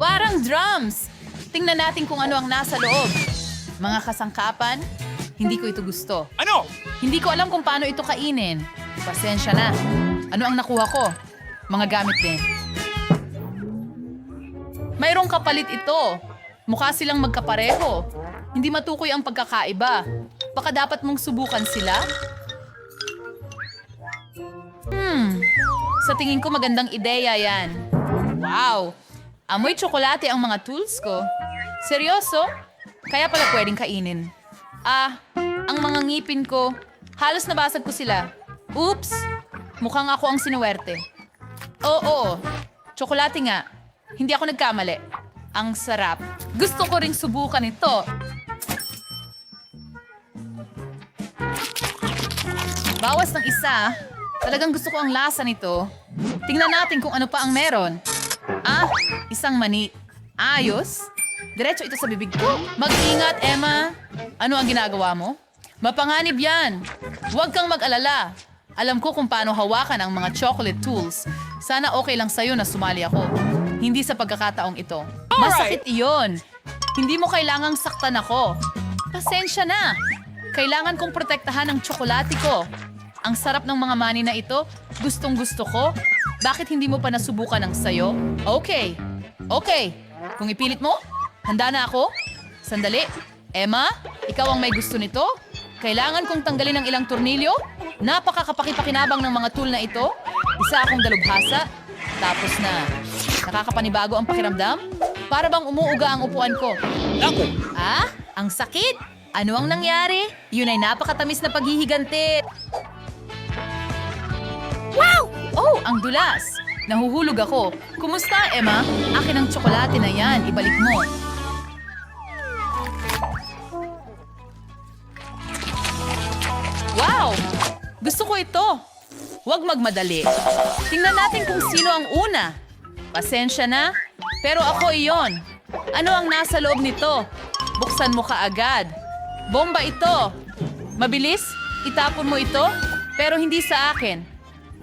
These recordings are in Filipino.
Parang drums! Tingnan natin kung ano ang nasa loob. Mga kasangkapan, hindi ko ito gusto. Ano? Hindi ko alam kung paano ito kainin. Pasensya na. Ano ang nakuha ko? Mga gamit din. Mayroong kapalit ito. Mukha silang magkapareho. Hindi matukoy ang pagkakaiba. Baka dapat mong subukan sila? Hmm. Sa tingin ko magandang ideya yan. Wow! Amoy tsokolate ang mga tools ko. Seryoso? Kaya pala pwedeng kainin. Ah, ang mga ngipin ko, halos nabasag ko sila. Oops! Mukhang ako ang sinuwerte. Oo, tsokolate nga. Hindi ako nagkamali. Ang sarap. Gusto ko ring subukan ito. Bawas ng isa. Talagang gusto ko ang lasa nito. Tingnan natin kung ano pa ang meron. Ah, isang mani. Ayos. Diretso ito sa bibig ko. Mag-ingat, Emma. Ano ang ginagawa mo? Mapanganib yan. Huwag kang mag-alala. Alam ko kung paano hawakan ang mga chocolate tools. Sana okay lang sa'yo na sumali ako. Hindi sa pagkakataong ito. Masakit iyon. Hindi mo kailangang saktan ako. Pasensya na. Kailangan kong protektahan ang tsokolate ko. Ang sarap ng mga mani na ito. Gustong gusto ko. Bakit hindi mo pa nasubukan ang sayo? Okay. Okay. Kung ipilit mo, handa na ako. Sandali. Emma, ikaw ang may gusto nito? Kailangan kong tanggalin ang ilang tornilyo? Napakakapakipakinabang ng mga tool na ito. Isa akong dalubhasa. Tapos na. Nakakapanibago ang pakiramdam? Para bang umuuga ang upuan ko. Naku! Ah? Ang sakit? Ano ang nangyari? Yun ay napakatamis na paghihiganti. Wow! Oh, ang dulas. Nahuhulog ako. Kumusta, Emma? Akin ang tsokolate na yan. Ibalik mo. Wow! Gusto ko ito. Huwag magmadali. Tingnan natin kung sino ang una. Pasensya na, pero ako iyon. Ano ang nasa loob nito? Buksan mo kaagad. Bomba ito. Mabilis, itapon mo ito, pero hindi sa akin.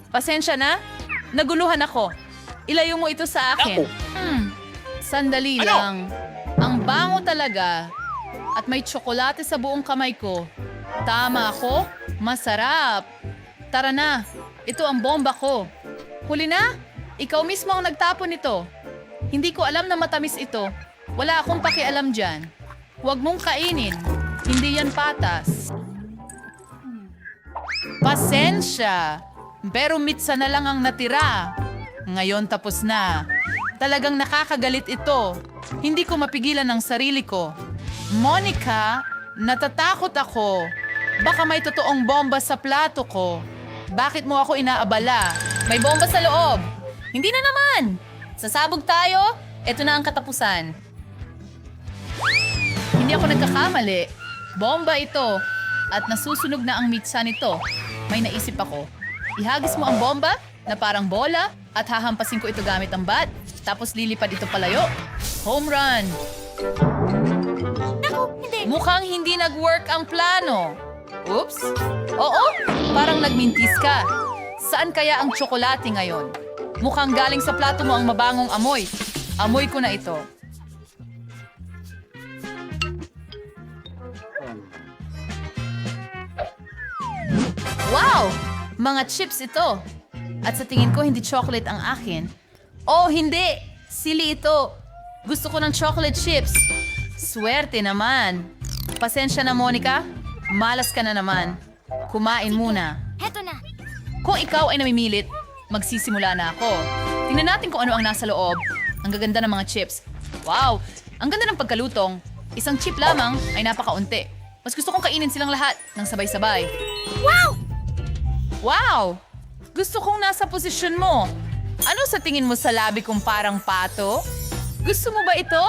Pasensya na, naguluhan ako. Ilayo mo ito sa akin. Ako. Hmm, sandali Ano? lang. Ang bango talaga. At may tsokolate sa buong kamay ko. Tama ako? Masarap. Tara na, ito ang bomba ko. Huli na? Ikaw mismo ang nagtapon nito. Hindi ko alam na matamis ito. Wala akong pakialam dyan. Huwag mong kainin. Hindi yan patas. Pasensya. Pero mitsa na lang ang natira. Ngayon tapos na. Talagang nakakagalit ito. Hindi ko mapigilan ang sarili ko. Monica, natatakot ako. Baka may totoong bomba sa plato ko. Bakit mo ako inaabala? May bomba sa loob. Hindi na naman. Sasabog tayo. Ito na ang katapusan. Hindi ako nagkakamali. Bomba ito. At nasusunog na ang mitsa nito. May naisip ako. Ihagis mo ang bomba na parang bola at hahampasin ko ito gamit ang bat. Tapos lilipad ito palayo. Home run! Mukhang hindi nag-work ang plano. Oops. Oo, parang nagmintis ka. Saan kaya ang tsokolate ngayon? Mukhang galing sa plato mo ang mabangong amoy. Amoy ko na ito. Wow! Mga chips ito. At sa tingin ko, hindi chocolate ang akin. Oh, hindi! Sili ito. Gusto ko ng chocolate chips. Swerte naman. Pasensya na, Monica. Malas ka na naman. Kumain muna. Heto na. Kung ikaw ay namimilit, magsisimula na ako. Tingnan natin kung ano ang nasa loob. Ang gaganda ng mga chips. Wow! Ang ganda ng pagkalutong. Isang chip lamang ay napakaunti. Mas gusto kong kainin silang lahat ng sabay-sabay. Wow! Wow! Gusto kong nasa posisyon mo. Ano sa tingin mo sa labi kong parang pato? Gusto mo ba ito?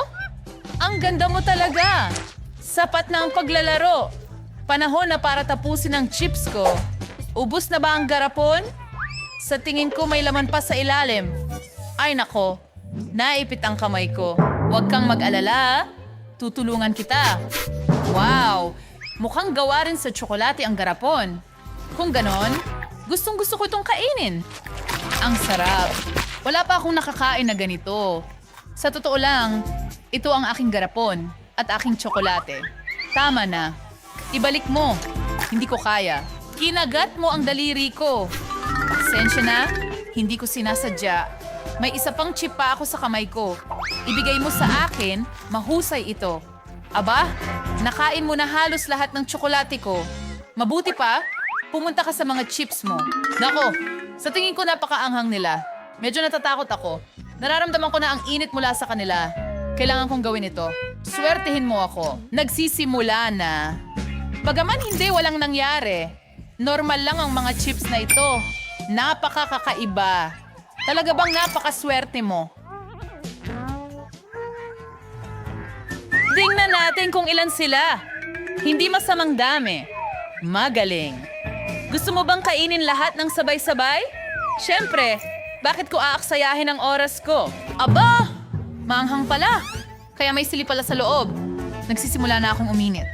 Ang ganda mo talaga. Sapat na ang paglalaro. Panahon na para tapusin ang chips ko. Ubus na ba ang garapon? Sa tingin ko may laman pa sa ilalim. Ay nako, naipit ang kamay ko. Huwag kang mag-alala. Tutulungan kita. Wow! Mukhang gawa rin sa tsokolate ang garapon. Kung ganon, gustong gusto ko itong kainin. Ang sarap. Wala pa akong nakakain na ganito. Sa totoo lang, ito ang aking garapon at aking tsokolate. Tama na. Ibalik mo. Hindi ko kaya. Kinagat mo ang daliri ko. Pasensya na, hindi ko sinasadya. May isa pang chip pa ako sa kamay ko. Ibigay mo sa akin, mahusay ito. Aba, nakain mo na halos lahat ng tsokolate ko. Mabuti pa, pumunta ka sa mga chips mo. Nako, sa tingin ko napakaanghang nila. Medyo natatakot ako. Nararamdaman ko na ang init mula sa kanila. Kailangan kong gawin ito. Swertehin mo ako. Nagsisimula na. Bagaman hindi walang nangyari. Normal lang ang mga chips na ito. Napakakakaiba. Talaga bang napakaswerte mo? Tingnan natin kung ilan sila. Hindi masamang dami. Magaling. Gusto mo bang kainin lahat ng sabay-sabay? Siyempre, bakit ko aaksayahin ang oras ko? Aba! Maanghang pala. Kaya may sili pala sa loob. Nagsisimula na akong uminit.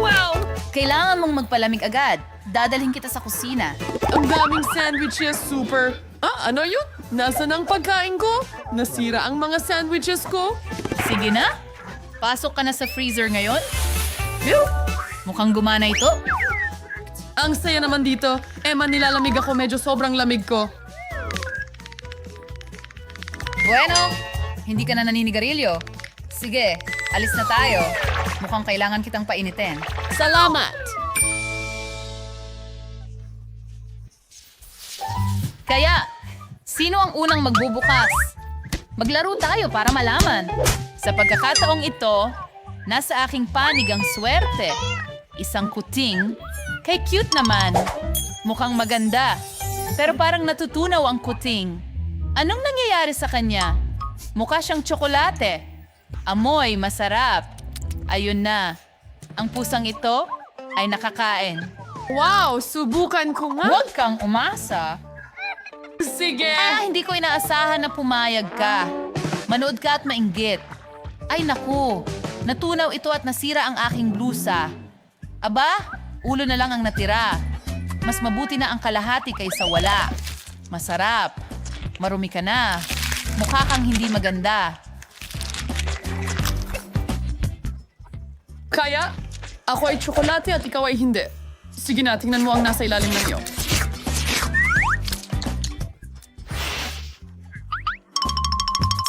Wow! Kailangan mong magpalamig agad. Dadalhin kita sa kusina. Ang daming sandwiches, super. Ah, ano yun? Nasaan ang pagkain ko? Nasira ang mga sandwiches ko? Sige na. Pasok ka na sa freezer ngayon. Phew! Mukhang gumana ito. Ang saya naman dito. Emma, nilalamig ako. Medyo sobrang lamig ko. Bueno, hindi ka na naninigarilyo. Sige, alis na tayo. Mukhang kailangan kitang painitin. Salamat! Kaya, sino ang unang magbubukas? Maglaro tayo para malaman. Sa pagkakataong ito, nasa aking panig ang swerte. Isang kuting. Kay cute naman. Mukhang maganda. Pero parang natutunaw ang kuting. Anong nangyayari sa kanya? Mukha siyang tsokolate. Amoy, masarap. Ayun na. Ang pusang ito ay nakakain. Wow, subukan ko nga. Huwag kang umasa. Sige. Ah, hindi ko inaasahan na pumayag ka. Manood ka at mainggit. Ay naku, natunaw ito at nasira ang aking blusa. Aba, ulo na lang ang natira. Mas mabuti na ang kalahati kaysa wala. Masarap. Marumi ka na. Mukha kang hindi maganda. Kaya, ako ay tsokolate at ikaw ay hindi. Sige na, tingnan mo ang nasa ilalim ng iyo.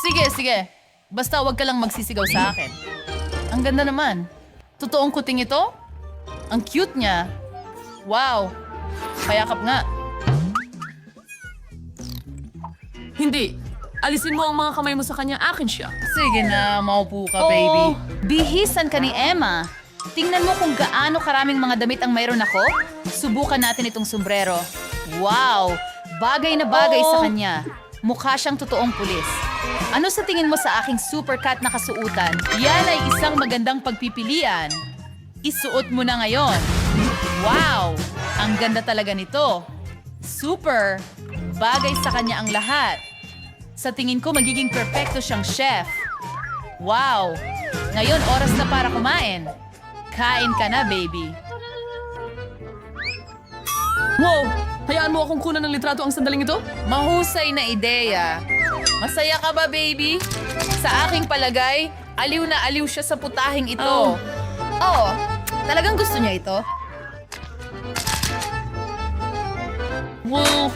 Sige, sige. Basta wag ka lang magsisigaw sa akin. Ang ganda naman. Totoong kuting ito? Ang cute niya. Wow. Payakap nga. Hindi. Alisin mo ang mga kamay mo sa kanya. Akin siya. Sige na, maupo ka, Oh. baby. Bihisan ka ni Emma. Tingnan mo kung gaano karaming mga damit ang mayroon ako. Subukan natin itong sombrero. Wow! Bagay na bagay Oh. sa kanya. Mukha siyang totoong pulis. Ano sa tingin mo sa aking super cat na kasuutan? Yan ay isang magandang pagpipilian. Isuot mo na ngayon. Wow! Ang ganda talaga nito. Super! Bagay sa kanya ang lahat. Sa tingin ko, magiging perfecto siyang chef. Wow! Ngayon, oras na para kumain. Kain ka na, baby. Wow! Hayaan mo akong kunan ng litrato ang sandaling ito? Mahusay na ideya. Masaya ka ba, baby? Sa aking palagay, aliw na aliw siya sa putahing ito. Oh. Oo. Talagang gusto niya ito? Wow!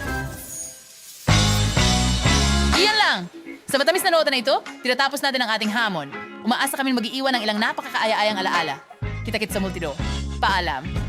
Iyan lang. Sa matamis na nota na ito, tinatapos natin ang ating hamon. Umaasa kami mag-iiwan ng ilang napakakaaya-ayang alaala. Kita-kit sa multido. Paalam.